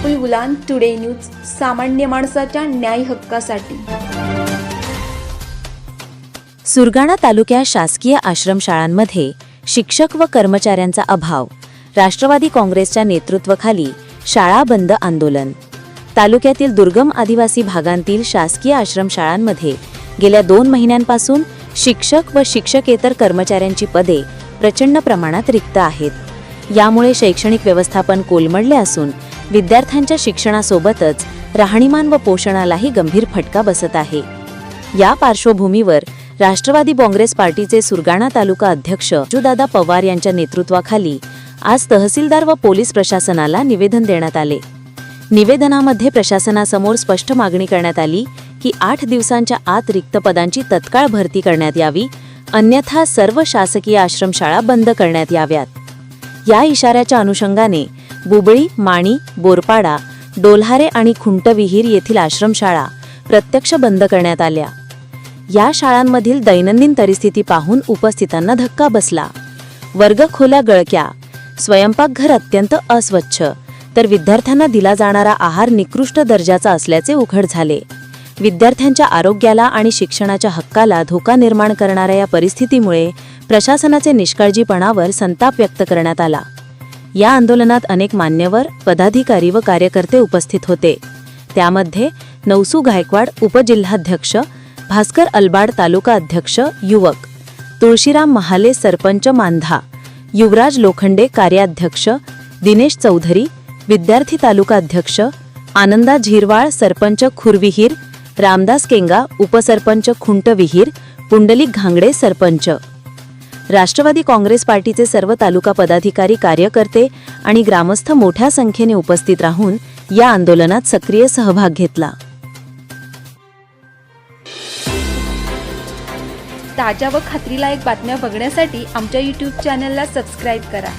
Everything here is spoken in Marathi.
राहुल गुलान टुडे न्यूज सामान्य माणसाच्या न्याय हक्कासाठी. सुरगाणा तालुक्यात शासकीय आश्रमशाळांमध्ये शिक्षक व कर्मचाऱ्यांचा अभाव राष्ट्रवादी काँग्रेसच्या नेतृत्वाखाली शाळा बंद आंदोलन. तालुक्यातील दुर्गम आदिवासी भागांतील शासकीय आश्रमशाळांमध्ये गेल्या दोन महिन्यांपासून शिक्षक व शिक्षकेतर कर्मचाऱ्यांची पदे प्रचंड प्रमाणात रिक्त आहेत. यामुळे शैक्षणिक व्यवस्थापन कोलमडले असून विद्यार्थ्यांच्या शिक्षणासोबतच राहणीमान व पोषणालाही गंभीर फटका बसत आहे. या पार्श्वभूमीवर राष्ट्रवादी काँग्रेस पार्टीचे सुरगाणा तालुका अध्यक्ष जुदादा पवार यांच्या नेतृत्वाखाली आज तहसीलदार व पोलीस प्रशासनाला निवेदन देण्यात आले. निवेदनामध्ये प्रशासनासमोर स्पष्ट मागणी करण्यात आली की आठ दिवसांच्या आत रिक्त पदांची तत्काळ भरती करण्यात यावी अन्यथा सर्व शासकीय आश्रमशाळा बंद करण्यात याव्यात. या इशाऱ्याच्या अनुषंगाने बुबळी माणी बोरपाडा डोल्हारे आणि खुंटविहीर येथील आश्रमशाळा प्रत्यक्ष बंद करण्यात आल्या. या शाळांमधील दैनंदिन परिस्थिती पाहून उपस्थितांना धक्का बसला. वर्गखोल्या गळक्या स्वयंपाकघर अत्यंत अस्वच्छ तर विद्यार्थ्यांना दिला जाणारा आहार निकृष्ट दर्जाचा असल्याचे उघड झाले. विद्यार्थ्यांच्या आरोग्याला आणि शिक्षणाच्या हक्काला धोका निर्माण करणाऱ्या या परिस्थितीमुळे प्रशासनाचे निष्काळजीपणावर संताप व्यक्त करण्यात आला. या आंदोलनात अनेक मान्यवर पदाधिकारी व कार्यकर्ते उपस्थित होते. त्यामध्ये नवसू गायकवाड उपजिल्हाध्यक्ष भास्कर अलबाड तालुका अध्यक्ष युवक. तुळशीराम महाले सरपंच मांधा. युवराज लोखंडे कार्याध्यक्ष दिनेश चौधरी विद्यार्थी तालुका अध्यक्ष आनंदा झिरवाळ सरपंच खुरविहीर रामदास केंगा उपसरपंच खुंटविहीर पुंडलिक घांगडे सरपंच. राष्ट्रवादी काँग्रेस पार्टीचे सर्व तालुका पदाधिकारी कार्यकर्ते आणि ग्रामस्थ मोठ्या संख्येने उपस्थित राहून या आंदोलनात सक्रिय सहभाग घेतला. ताज्या व खात्रीलायक बातम्या बघण्यासाठी आमच्या यूट्यूब चॅनलला सबस्क्राईब करा.